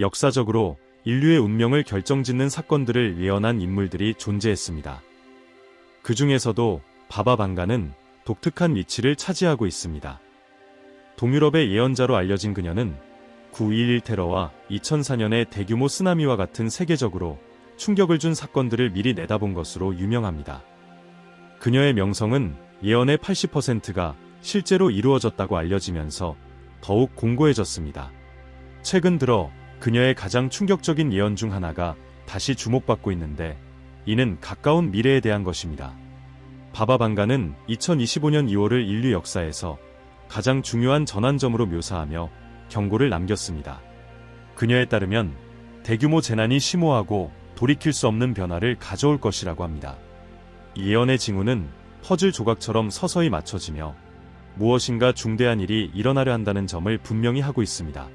역사적으로 인류의 운명을 결정짓는 사건들을 예언한 인물들이 존재했습니다. 그 중에서도 바바방가는 독특한 위치를 차지하고 있습니다. 동유럽의 예언자로 알려진 그녀는 9.11 테러와 2004년의 대규모 쓰나미와 같은 세계적으로 충격을 준 사건들을 미리 내다본 것으로 유명합니다. 그녀의 명성은 예언의 80%가 실제로 이루어졌다고 알려지면서 더욱 공고해졌습니다. 최근 들어 그녀의 가장 충격적인 예언 중 하나가 다시 주목받고 있는데 이는 가까운 미래에 대한 것입니다. 바바방가는 2025년 2월을 인류 역사에서 가장 중요한 전환점으로 묘사하며 경고를 남겼습니다. 그녀에 따르면 대규모 재난이 심오하고 돌이킬 수 없는 변화를 가져올 것이라고 합니다. 예언의 징후는 퍼즐 조각처럼 서서히 맞춰지며 무엇인가 중대한 일이 일어나려 한다는 점을 분명히 하고 있습니다.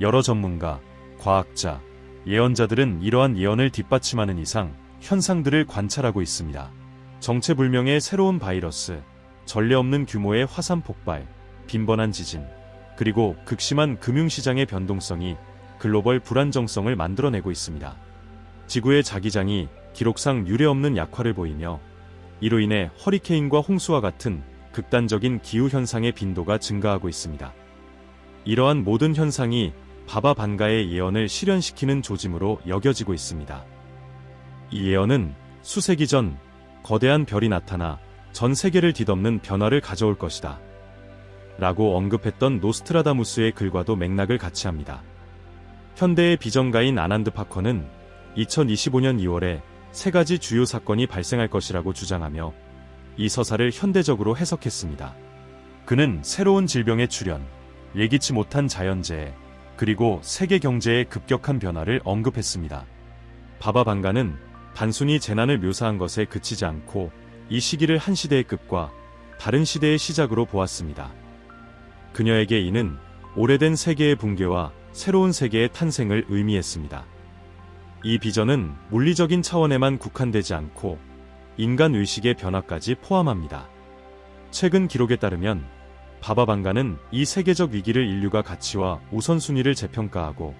여러 전문가, 과학자, 예언자들은 이러한 예언을 뒷받침하는 이상 현상들을 관찰하고 있습니다. 정체불명의 새로운 바이러스, 전례 없는 규모의 화산 폭발, 빈번한 지진, 그리고 극심한 금융시장의 변동성이 글로벌 불안정성을 만들어내고 있습니다. 지구의 자기장이 기록상 유례없는 약화를 보이며 이로 인해 허리케인과 홍수와 같은 극단적인 기후현상의 빈도가 증가하고 있습니다. 이러한 모든 현상이 바바 반가의 예언을 실현시키는 조짐으로 여겨지고 있습니다. 이 예언은 수세기 전 거대한 별이 나타나 전 세계를 뒤덮는 변화를 가져올 것이다. 라고 언급했던 노스트라다무스의 글과도 맥락을 같이 합니다. 현대의 비전가인 아난드 파커는 2025년 2월에 세 가지 주요 사건이 발생할 것이라고 주장하며 이 서사를 현대적으로 해석했습니다. 그는 새로운 질병의 출현, 예기치 못한 자연재해, 그리고 세계 경제의 급격한 변화를 언급했습니다. 바바 방가는 단순히 재난을 묘사한 것에 그치지 않고 이 시기를 한 시대의 끝과 다른 시대의 시작으로 보았습니다. 그녀에게 이는 오래된 세계의 붕괴와 새로운 세계의 탄생을 의미했습니다. 이 비전은 물리적인 차원에만 국한되지 않고 인간 의식의 변화까지 포함합니다. 최근 기록에 따르면 바바방가는 이 세계적 위기를 인류가 가치와 우선순위를 재평가하고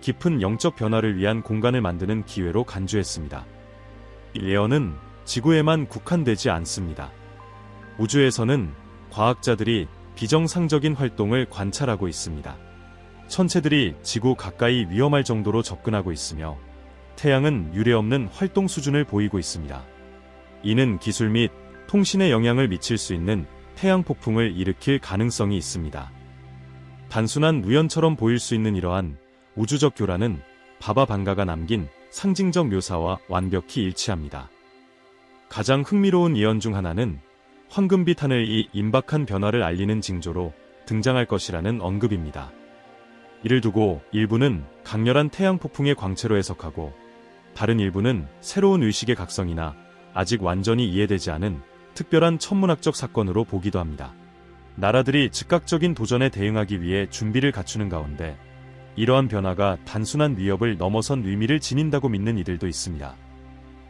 깊은 영적 변화를 위한 공간을 만드는 기회로 간주했습니다. 이 예언은 지구에만 국한되지 않습니다. 우주에서는 과학자들이 비정상적인 활동을 관찰하고 있습니다. 천체들이 지구 가까이 위험할 정도로 접근하고 있으며 태양은 유례없는 활동 수준을 보이고 있습니다. 이는 기술 및 통신에 영향을 미칠 수 있는 태양 폭풍을 일으킬 가능성이 있습니다. 단순한 우연처럼 보일 수 있는 이러한 우주적 교란은 바바 방가가 남긴 상징적 묘사와 완벽히 일치합니다. 가장 흥미로운 예언 중 하나는 황금빛 하늘이 임박한 변화를 알리는 징조로 등장할 것이라는 언급입니다. 이를 두고 일부는 강렬한 태양 폭풍의 광채로 해석하고 다른 일부는 새로운 의식의 각성이나 아직 완전히 이해되지 않은 특별한 천문학적 사건으로 보기도 합니다. 나라들이 즉각적인 도전에 대응하기 위해 준비를 갖추는 가운데 이러한 변화가 단순한 위협을 넘어선 의미를 지닌다고 믿는 이들도 있습니다.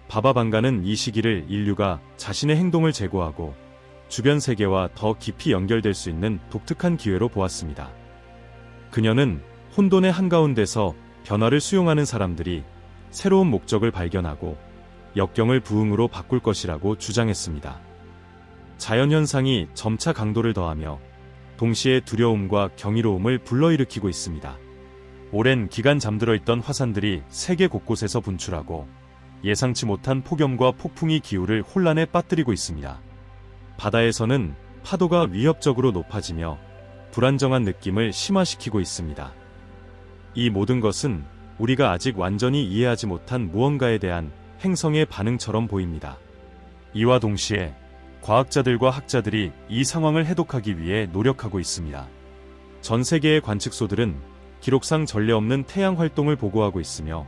바바방가는 이 시기를 인류가 자신의 행동을 제고하고 주변 세계와 더 깊이 연결될 수 있는 독특한 기회로 보았습니다. 그녀는 혼돈의 한가운데서 변화를 수용하는 사람들이 새로운 목적을 발견하고 역경을 부흥으로 바꿀 것이라고 주장했습니다. 자연현상이 점차 강도를 더하며 동시에 두려움과 경이로움을 불러일으키고 있습니다. 오랜 기간 잠들어 있던 화산들이 세계 곳곳에서 분출하고 예상치 못한 폭염과 폭풍이 기후를 혼란에 빠뜨리고 있습니다. 바다에서는 파도가 위협적으로 높아지며 불안정한 느낌을 심화시키고 있습니다. 이 모든 것은 우리가 아직 완전히 이해하지 못한 무언가에 대한 행성의 반응처럼 보입니다. 이와 동시에 과학자들과 학자들이 이 상황을 해독하기 위해 노력하고 있습니다. 전 세계의 관측소들은 기록상 전례 없는 태양 활동을 보고하고 있으며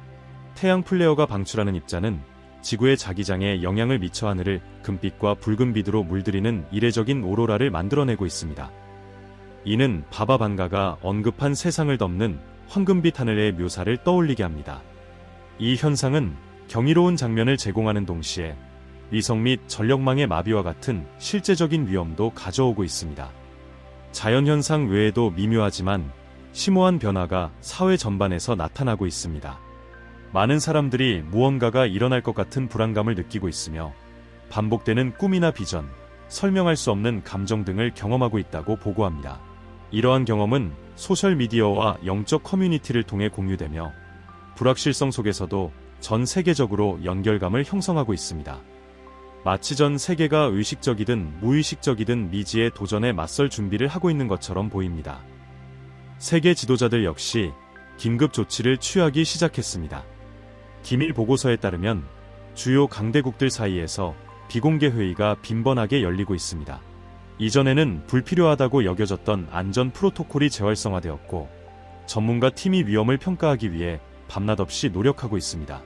태양 플레어가 방출하는 입자는 지구의 자기장에 영향을 미쳐 하늘을 금빛과 붉은빛으로 물들이는 이례적인 오로라를 만들어내고 있습니다. 이는 바바반가가 언급한 세상을 덮는 황금빛 하늘의 묘사를 떠올리게 합니다. 이 현상은 경이로운 장면을 제공하는 동시에 위성 및 전력망의 마비와 같은 실제적인 위험도 가져오고 있습니다. 자연현상 외에도 미묘하지만 심오한 변화가 사회 전반에서 나타나고 있습니다. 많은 사람들이 무언가가 일어날 것 같은 불안감을 느끼고 있으며 반복되는 꿈이나 비전, 설명할 수 없는 감정 등을 경험하고 있다고 보고합니다. 이러한 경험은 소셜미디어와 영적 커뮤니티를 통해 공유되며 불확실성 속에서도 전 세계적으로 연결감을 형성하고 있습니다. 마치 전 세계가 의식적이든 무의식적이든 미지의 도전에 맞설 준비를 하고 있는 것처럼 보입니다. 세계 지도자들 역시 긴급 조치를 취하기 시작했습니다. 기밀 보고서에 따르면 주요 강대국들 사이에서 비공개 회의가 빈번하게 열리고 있습니다. 이전에는 불필요하다고 여겨졌던 안전 프로토콜이 재활성화되었고 전문가 팀이 위험을 평가하기 위해 밤낮 없이 노력하고 있습니다.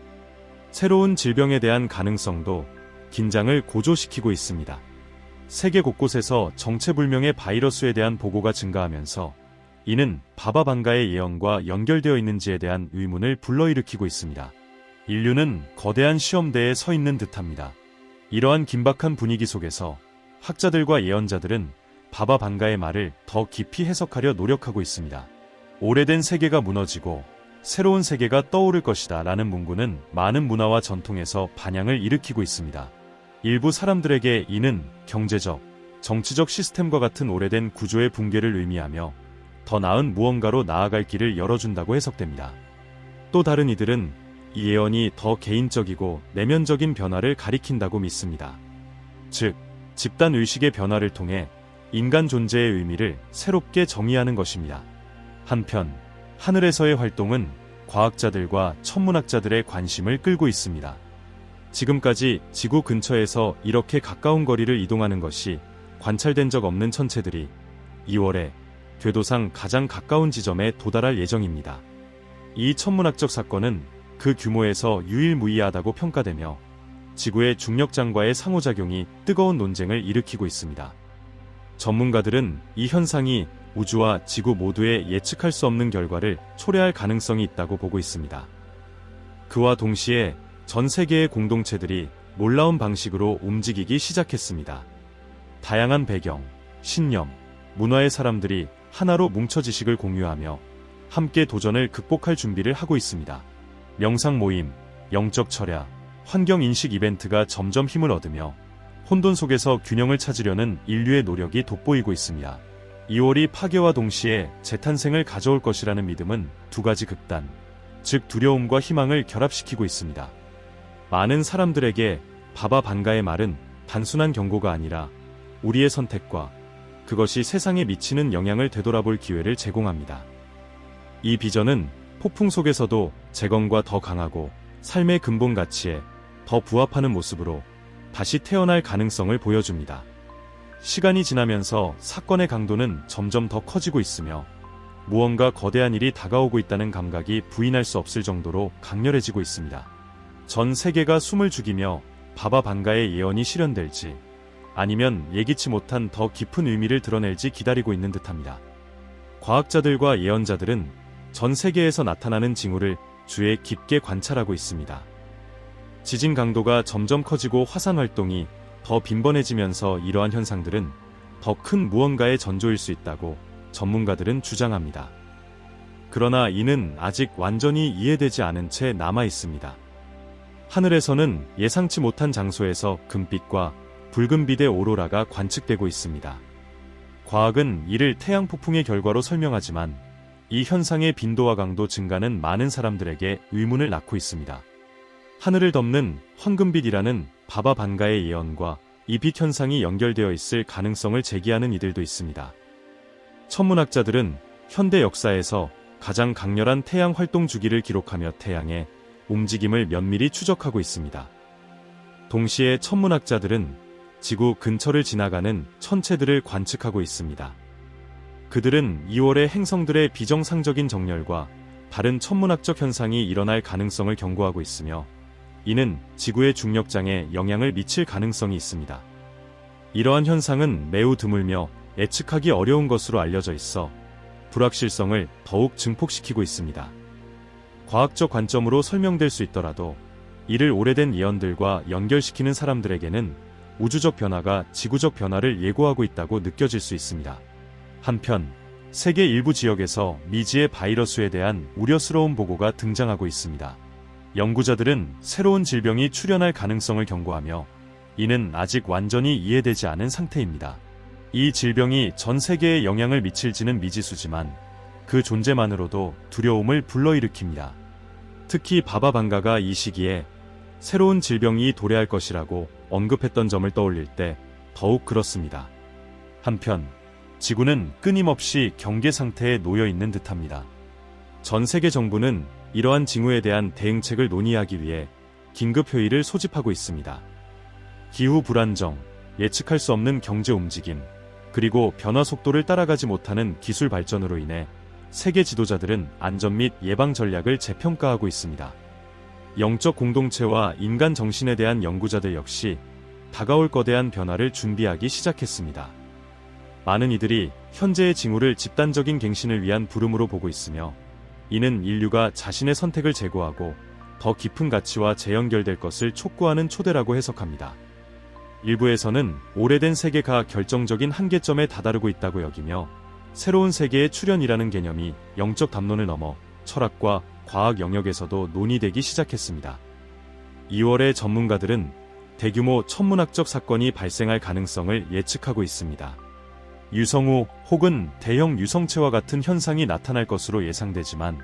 새로운 질병에 대한 가능성도 긴장을 고조시키고 있습니다. 세계 곳곳에서 정체불명의 바이러스에 대한 보고가 증가하면서 이는 바바방가의 예언과 연결되어 있는지에 대한 의문을 불러일으키고 있습니다. 인류는 거대한 시험대에 서 있는 듯합니다. 이러한 긴박한 분위기 속에서 학자들과 예언자들은 바바방가의 말을 더 깊이 해석하려 노력하고 있습니다. 오래된 세계가 무너지고 새로운 세계가 떠오를 것이다 라는 문구는 많은 문화와 전통에서 반향을 일으키고 있습니다. 일부 사람들에게 이는 경제적, 정치적 시스템과 같은 오래된 구조의 붕괴를 의미하며 더 나은 무언가로 나아갈 길을 열어준다고 해석됩니다. 또 다른 이들은 이 예언이 더 개인적이고 내면적인 변화를 가리킨다고 믿습니다. 즉, 집단 의식의 변화를 통해 인간 존재의 의미를 새롭게 정의하는 것입니다. 한편, 하늘에서의 활동은 과학자들과 천문학자들의 관심을 끌고 있습니다. 지금까지 지구 근처에서 이렇게 가까운 거리를 이동하는 것이 관찰된 적 없는 천체들이 2월에 궤도상 가장 가까운 지점에 도달할 예정입니다. 이 천문학적 사건은 그 규모에서 유일무이하다고 평가되며 지구의 중력장과의 상호작용이 뜨거운 논쟁을 일으키고 있습니다. 전문가들은 이 현상이 우주와 지구 모두의 예측할 수 없는 결과를 초래할 가능성이 있다고 보고 있습니다. 그와 동시에 전 세계의 공동체들이 놀라운 방식으로 움직이기 시작했습니다. 다양한 배경, 신념, 문화의 사람들이 하나로 뭉쳐 지식을 공유하며 함께 도전을 극복할 준비를 하고 있습니다. 명상 모임, 영적 철야, 환경 인식 이벤트가 점점 힘을 얻으며 혼돈 속에서 균형을 찾으려는 인류의 노력이 돋보이고 있습니다. 2월이 파괴와 동시에 재탄생을 가져올 것이라는 믿음은 두 가지 극단, 즉 두려움과 희망을 결합시키고 있습니다. 많은 사람들에게 바바 반가의 말은 단순한 경고가 아니라 우리의 선택과 그것이 세상에 미치는 영향을 되돌아볼 기회를 제공합니다. 이 비전은 폭풍 속에서도 재건과 더 강하고 삶의 근본 가치에 더 부합하는 모습으로 다시 태어날 가능성을 보여줍니다. 시간이 지나면서 사건의 강도는 점점 더 커지고 있으며 무언가 거대한 일이 다가오고 있다는 감각이 부인할 수 없을 정도로 강렬해지고 있습니다. 전 세계가 숨을 죽이며 바바 반가의 예언이 실현될지 아니면 예기치 못한 더 깊은 의미를 드러낼지 기다리고 있는 듯합니다. 과학자들과 예언자들은 전 세계에서 나타나는 징후를 주에 깊게 관찰하고 있습니다. 지진 강도가 점점 커지고 화산 활동이 더 빈번해지면서 이러한 현상들은 더 큰 무언가의 전조일 수 있다고 전문가들은 주장합니다. 그러나 이는 아직 완전히 이해되지 않은 채 남아 있습니다. 하늘에서는 예상치 못한 장소에서 금빛과 붉은빛의 오로라가 관측되고 있습니다. 과학은 이를 태양 폭풍의 결과로 설명하지만 이 현상의 빈도와 강도 증가는 많은 사람들에게 의문을 낳고 있습니다. 하늘을 덮는 황금빛이라는 바바 반가의 예언과 이 빛 현상이 연결되어 있을 가능성을 제기하는 이들도 있습니다. 천문학자들은 현대 역사에서 가장 강렬한 태양 활동 주기를 기록하며 태양의 움직임을 면밀히 추적하고 있습니다. 동시에 천문학자들은 지구 근처를 지나가는 천체들을 관측하고 있습니다. 그들은 2월의 행성들의 비정상적인 정렬과 다른 천문학적 현상이 일어날 가능성을 경고하고 있으며 이는 지구의 중력장에 영향을 미칠 가능성이 있습니다. 이러한 현상은 매우 드물며 예측하기 어려운 것으로 알려져 있어 불확실성을 더욱 증폭시키고 있습니다. 과학적 관점으로 설명될 수 있더라도 이를 오래된 예언들과 연결시키는 사람들에게는 우주적 변화가 지구적 변화를 예고하고 있다고 느껴질 수 있습니다. 한편 세계 일부 지역에서 미지의 바이러스에 대한 우려스러운 보고가 등장하고 있습니다. 연구자들은 새로운 질병이 출현할 가능성을 경고하며 이는 아직 완전히 이해되지 않은 상태입니다. 이 질병이 전 세계에 영향을 미칠지는 미지수지만 그 존재만으로도 두려움을 불러일으킵니다. 특히 바바방가가 이 시기에 새로운 질병이 도래할 것이라고 언급했던 점을 떠올릴 때 더욱 그렇습니다. 한편 지구는 끊임없이 경계 상태에 놓여 있는 듯합니다. 전 세계 정부는 이러한 징후에 대한 대응책을 논의하기 위해 긴급 회의를 소집하고 있습니다. 기후 불안정, 예측할 수 없는 경제 움직임, 그리고 변화 속도를 따라가지 못하는 기술 발전으로 인해 세계 지도자들은 안전 및 예방 전략을 재평가하고 있습니다. 영적 공동체와 인간 정신에 대한 연구자들 역시 다가올 거대한 변화를 준비하기 시작했습니다. 많은 이들이 현재의 징후를 집단적인 갱신을 위한 부름으로 보고 있으며 이는 인류가 자신의 선택을 제고하고 더 깊은 가치와 재연결될 것을 촉구하는 초대라고 해석합니다. 일부에서는 오래된 세계가 결정적인 한계점에 다다르고 있다고 여기며 새로운 세계의 출현이라는 개념이 영적 담론을 넘어 철학과 과학 영역에서도 논의되기 시작했습니다. 2월에 전문가들은 대규모 천문학적 사건이 발생할 가능성을 예측하고 있습니다. 유성우 혹은 대형 유성체와 같은 현상이 나타날 것으로 예상되지만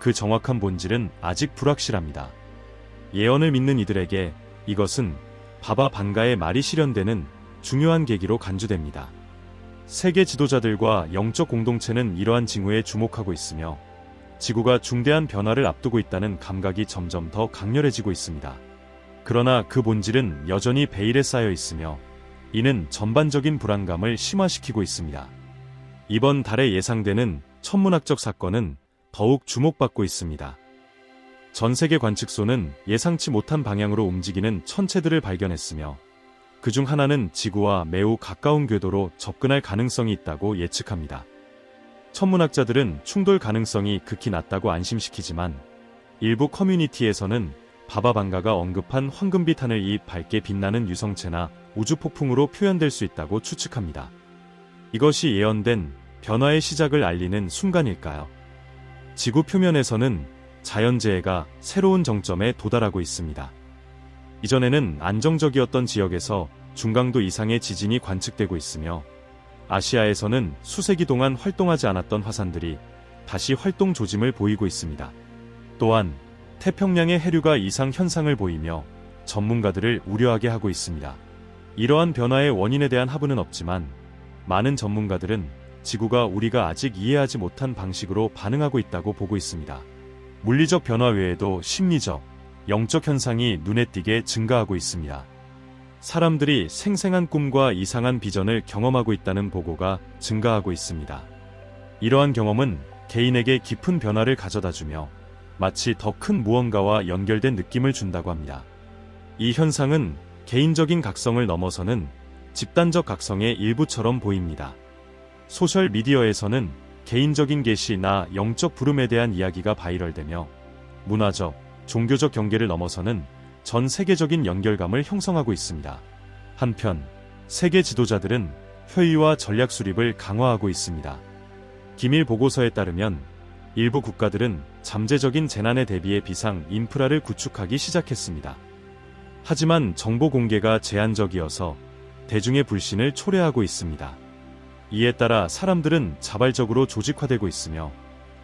그 정확한 본질은 아직 불확실합니다. 예언을 믿는 이들에게 이것은 바바 반가의 말이 실현되는 중요한 계기로 간주됩니다. 세계 지도자들과 영적 공동체는 이러한 징후에 주목하고 있으며 지구가 중대한 변화를 앞두고 있다는 감각이 점점 더 강렬해지고 있습니다. 그러나 그 본질은 여전히 베일에 쌓여 있으며 이는 전반적인 불안감을 심화시키고 있습니다. 이번 달에 예상되는 천문학적 사건은 더욱 주목받고 있습니다. 전 세계 관측소는 예상치 못한 방향으로 움직이는 천체들을 발견했으며 그중 하나는 지구와 매우 가까운 궤도로 접근할 가능성이 있다고 예측합니다. 천문학자들은 충돌 가능성이 극히 낮다고 안심시키지만 일부 커뮤니티에서는 바바방가가 언급한 황금빛 하늘 이 밝게 빛나는 유성체나 우주폭풍으로 표현될 수 있다고 추측합니다. 이것이 예언된 변화의 시작을 알리는 순간일까요? 지구 표면에서는 자연재해가 새로운 정점에 도달하고 있습니다. 이전에는 안정적이었던 지역에서 중강도 이상의 지진이 관측되고 있으며 아시아에서는 수세기 동안 활동하지 않았던 화산들이 다시 활동 조짐을 보이고 있습니다. 또한 태평양의 해류가 이상 현상을 보이며 전문가들을 우려하게 하고 있습니다. 이러한 변화의 원인에 대한 합의는 없지만 많은 전문가들은 지구가 우리가 아직 이해하지 못한 방식으로 반응하고 있다고 보고 있습니다. 물리적 변화 외에도 심리적, 영적 현상이 눈에 띄게 증가하고 있습니다. 사람들이 생생한 꿈과 이상한 비전을 경험하고 있다는 보고가 증가하고 있습니다. 이러한 경험은 개인에게 깊은 변화를 가져다 주며 마치 더 큰 무언가와 연결된 느낌을 준다고 합니다. 이 현상은 개인적인 각성을 넘어서는 집단적 각성의 일부처럼 보입니다. 소셜 미디어에서는 개인적인 계시나 영적 부름에 대한 이야기가 바이럴되며 문화적, 종교적 경계를 넘어서는 전 세계적인 연결감을 형성하고 있습니다. 한편 세계 지도자들은 회의와 전략 수립을 강화하고 있습니다. 기밀 보고서에 따르면 일부 국가들은 잠재적인 재난에 대비해 비상 인프라를 구축하기 시작했습니다. 하지만 정보 공개가 제한적이어서 대중의 불신을 초래하고 있습니다. 이에 따라 사람들은 자발적으로 조직화되고 있으며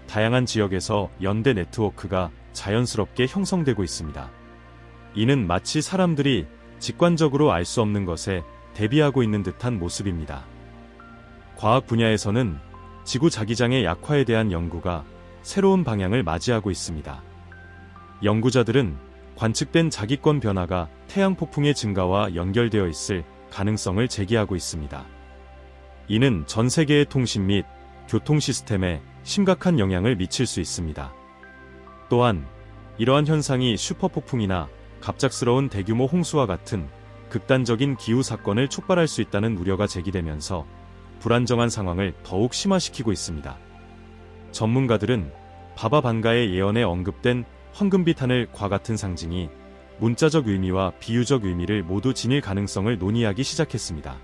다양한 지역에서 연대 네트워크가 자연스럽게 형성되고 있습니다. 이는 마치 사람들이 직관적으로 알 수 없는 것에 대비하고 있는 듯한 모습입니다. 과학 분야에서는 지구 자기장의 약화에 대한 연구가 새로운 방향을 맞이하고 있습니다. 연구자들은 관측된 자기권 변화가 태양 폭풍의 증가와 연결되어 있을 가능성을 제기하고 있습니다. 이는 전 세계의 통신 및 교통 시스템에 심각한 영향을 미칠 수 있습니다. 또한 이러한 현상이 슈퍼폭풍이나 갑작스러운 대규모 홍수와 같은 극단적인 기후 사건을 촉발할 수 있다는 우려가 제기되면서 불안정한 상황을 더욱 심화시키고 있습니다. 전문가들은 바바 반가의 예언에 언급된 황금빛 하늘과 같은 상징이 문자적 의미와 비유적 의미를 모두 지닐 가능성을 논의하기 시작했습니다.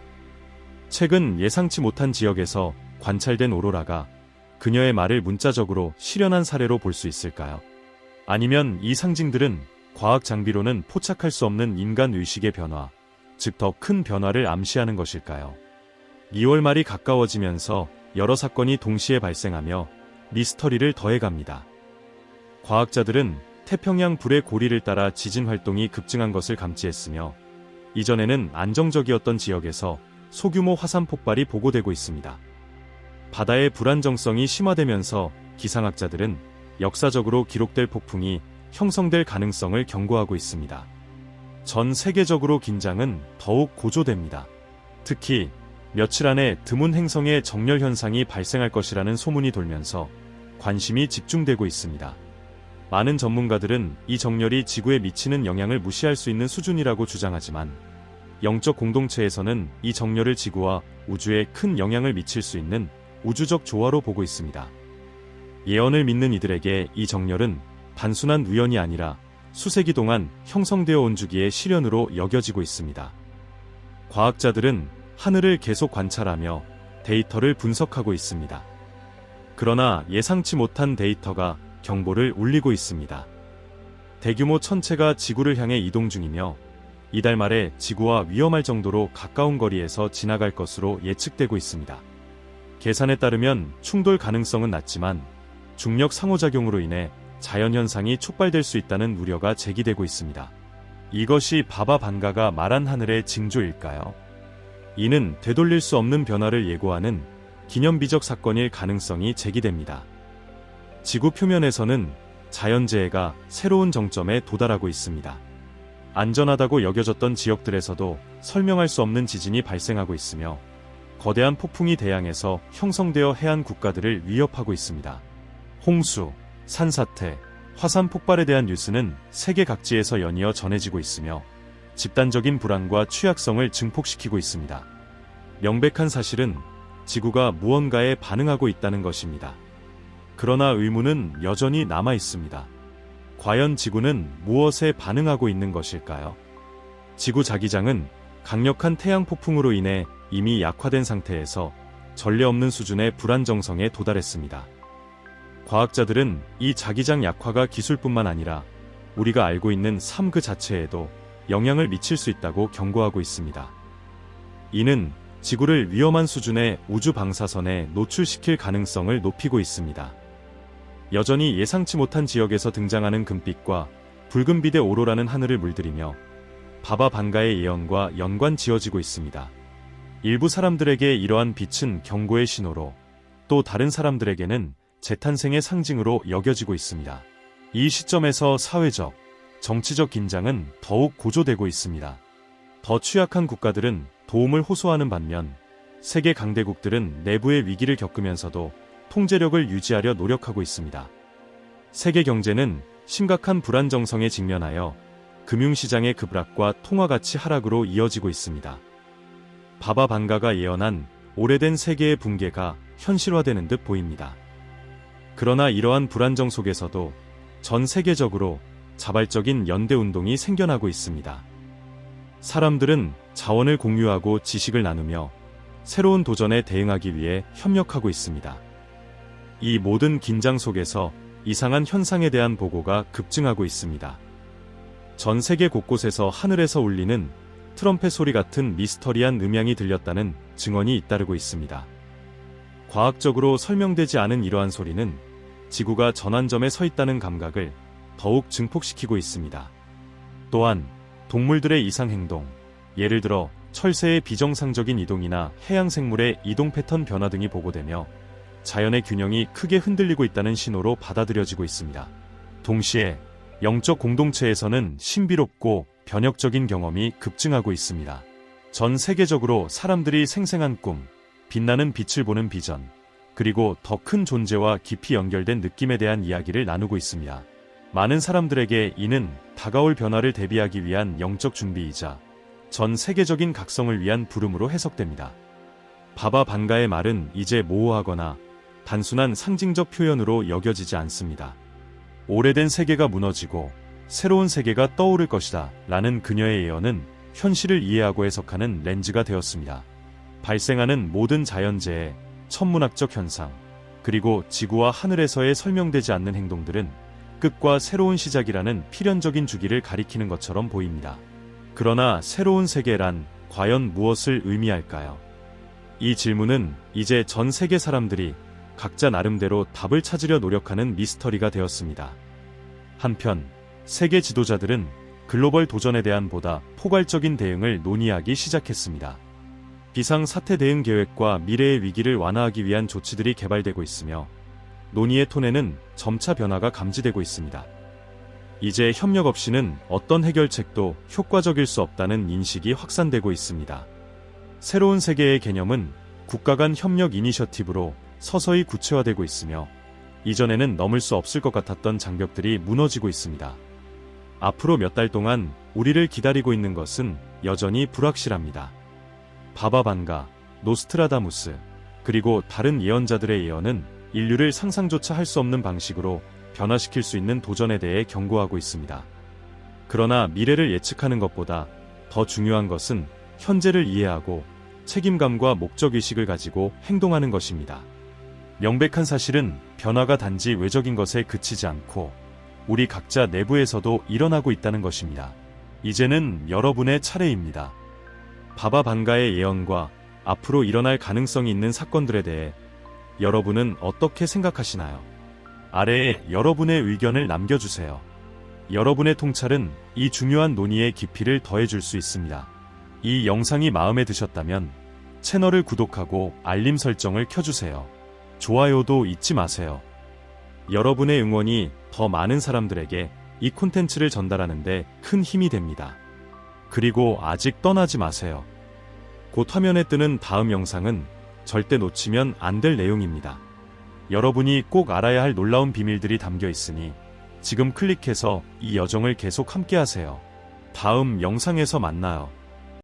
최근 예상치 못한 지역에서 관찰된 오로라가 그녀의 말을 문자적으로 실현한 사례로 볼 수 있을까요? 아니면 이 상징들은 과학 장비로는 포착할 수 없는 인간 의식의 변화, 즉 더 큰 변화를 암시하는 것일까요? 2월 말이 가까워지면서 여러 사건이 동시에 발생하며 미스터리를 더해갑니다. 과학자들은 태평양 불의 고리를 따라 지진 활동이 급증한 것을 감지했으며 이전에는 안정적이었던 지역에서 소규모 화산 폭발이 보고되고 있습니다. 바다의 불안정성이 심화되면서 기상학자들은 역사적으로 기록될 폭풍이 형성될 가능성을 경고하고 있습니다. 전 세계적으로 긴장은 더욱 고조됩니다. 특히 며칠 안에 드문 행성의 정렬 현상이 발생할 것이라는 소문이 돌면서 관심이 집중되고 있습니다. 많은 전문가들은 이 정렬이 지구에 미치는 영향을 무시할 수 있는 수준이라고 주장하지만 영적 공동체에서는 이 정렬을 지구와 우주에 큰 영향을 미칠 수 있는 우주적 조화로 보고 있습니다. 예언을 믿는 이들에게 이 정렬은 단순한 우연이 아니라 수세기 동안 형성되어 온 주기의 실현으로 여겨지고 있습니다. 과학자들은 하늘을 계속 관찰하며 데이터를 분석하고 있습니다. 그러나 예상치 못한 데이터가 경보를 울리고 있습니다. 대규모 천체가 지구를 향해 이동 중이며 이달 말에 지구와 위험할 정도로 가까운 거리에서 지나갈 것으로 예측되고 있습니다. 계산에 따르면 충돌 가능성은 낮지만 중력 상호작용으로 인해 자연현상이 촉발될 수 있다는 우려가 제기되고 있습니다. 이것이 바바 반가가 말한 하늘의 징조일까요? 이는 되돌릴 수 없는 변화를 예고하는 기념비적 사건일 가능성이 제기됩니다. 지구 표면에서는 자연재해가 새로운 정점에 도달하고 있습니다. 안전하다고 여겨졌던 지역들에서도 설명할 수 없는 지진이 발생하고 있으며 거대한 폭풍이 대양에서 형성되어 해안 국가들을 위협하고 있습니다. 홍수, 산사태, 화산 폭발에 대한 뉴스는 세계 각지에서 연이어 전해지고 있으며 집단적인 불안과 취약성을 증폭시키고 있습니다. 명백한 사실은 지구가 무언가에 반응하고 있다는 것입니다. 그러나 의문은 여전히 남아 있습니다. 과연 지구는 무엇에 반응하고 있는 것일까요? 지구 자기장은 강력한 태양 폭풍으로 인해 이미 약화된 상태에서 전례 없는 수준의 불안정성에 도달했습니다. 과학자들은 이 자기장 약화가 기술뿐만 아니라 우리가 알고 있는 삶 그 자체에도 영향을 미칠 수 있다고 경고하고 있습니다. 이는 지구를 위험한 수준의 우주 방사선에 노출시킬 가능성을 높이고 있습니다. 여전히 예상치 못한 지역에서 등장하는 금빛과 붉은 빛의 오로라는 하늘을 물들이며 바바 반가의 예언과 연관 지어지고 있습니다. 일부 사람들에게 이러한 빛은 경고의 신호로 또 다른 사람들에게는 재탄생의 상징으로 여겨지고 있습니다. 이 시점에서 사회적, 정치적 긴장은 더욱 고조되고 있습니다. 더 취약한 국가들은 도움을 호소하는 반면 세계 강대국들은 내부의 위기를 겪으면서도 통제력을 유지하려 노력하고 있습니다. 세계 경제는 심각한 불안 정성에 직면하여 금융시장의 급락과 통화가치 하락으로 이어지고 있습니다. 바바 반가가 예언한 오래된 세계의 붕괴가 현실화되는 듯 보입니다. 그러나 이러한 불안정 속에서도 전 세계적으로 자발적인 연대 운동이 생겨나고 있습니다. 사람들은 자원을 공유하고 지식을 나누며 새로운 도전에 대응하기 위해 협력하고 있습니다. 이 모든 긴장 속에서 이상한 현상에 대한 보고가 급증하고 있습니다. 전 세계 곳곳에서 하늘에서 울리는 트럼펫 소리 같은 미스터리한 음향이 들렸다는 증언이 잇따르고 있습니다. 과학적으로 설명되지 않은 이러한 소리는 지구가 전환점에 서 있다는 감각을 더욱 증폭시키고 있습니다. 또한 동물들의 이상 행동, 예를 들어 철새의 비정상적인 이동이나 해양 생물의 이동 패턴 변화 등이 보고되며 자연의 균형이 크게 흔들리고 있다는 신호로 받아들여지고 있습니다. 동시에 영적 공동체에서는 신비롭고 변혁적인 경험이 급증하고 있습니다. 전 세계적으로 사람들이 생생한 꿈, 빛나는 빛을 보는 비전, 그리고 더 큰 존재와 깊이 연결된 느낌에 대한 이야기를 나누고 있습니다. 많은 사람들에게 이는 다가올 변화를 대비하기 위한 영적 준비이자 전 세계적인 각성을 위한 부름으로 해석됩니다. 바바 반가의 말은 이제 모호하거나 단순한 상징적 표현으로 여겨지지 않습니다. 오래된 세계가 무너지고 새로운 세계가 떠오를 것이다 라는 그녀의 예언은 현실을 이해하고 해석하는 렌즈가 되었습니다. 발생하는 모든 자연재해, 천문학적 현상, 그리고 지구와 하늘에서의 설명되지 않는 행동들은 끝과 새로운 시작이라는 필연적인 주기를 가리키는 것처럼 보입니다. 그러나 새로운 세계란 과연 무엇을 의미할까요? 이 질문은 이제 전 세계 사람들이 각자 나름대로 답을 찾으려 노력하는 미스터리가 되었습니다. 한편 세계 지도자들은 글로벌 도전에 대한 보다 포괄적인 대응을 논의하기 시작했습니다. 비상 사태 대응 계획과 미래의 위기를 완화하기 위한 조치들이 개발되고 있으며 논의의 톤에는 점차 변화가 감지되고 있습니다. 이제 협력 없이는 어떤 해결책도 효과적일 수 없다는 인식이 확산되고 있습니다. 새로운 세계의 개념은 국가 간 협력 이니셔티브로 서서히 구체화되고 있으며 이전에는 넘을 수 없을 것 같았던 장벽들이 무너지고 있습니다. 앞으로 몇 달 동안 우리를 기다리고 있는 것은 여전히 불확실합니다. 바바반가, 노스트라다무스, 그리고 다른 예언자들의 예언은 인류를 상상조차 할 수 없는 방식으로 변화시킬 수 있는 도전에 대해 경고하고 있습니다. 그러나 미래를 예측하는 것보다 더 중요한 것은 현재를 이해하고 책임감과 목적의식을 가지고 행동하는 것입니다. 명백한 사실은 변화가 단지 외적인 것에 그치지 않고 우리 각자 내부에서도 일어나고 있다는 것입니다. 이제는 여러분의 차례입니다. 바바 방가의 예언과 앞으로 일어날 가능성이 있는 사건들에 대해 여러분은 어떻게 생각하시나요? 아래에 여러분의 의견을 남겨주세요. 여러분의 통찰은 이 중요한 논의의 깊이를 더해줄 수 있습니다. 이 영상이 마음에 드셨다면 채널을 구독하고 알림 설정을 켜주세요. 좋아요도 잊지 마세요. 여러분의 응원이 더 많은 사람들에게 이 콘텐츠를 전달하는데 큰 힘이 됩니다. 그리고 아직 떠나지 마세요. 곧 화면에 뜨는 다음 영상은 절대 놓치면 안 될 내용입니다. 여러분이 꼭 알아야 할 놀라운 비밀들이 담겨 있으니 지금 클릭해서 이 여정을 계속 함께 하세요. 다음 영상에서 만나요.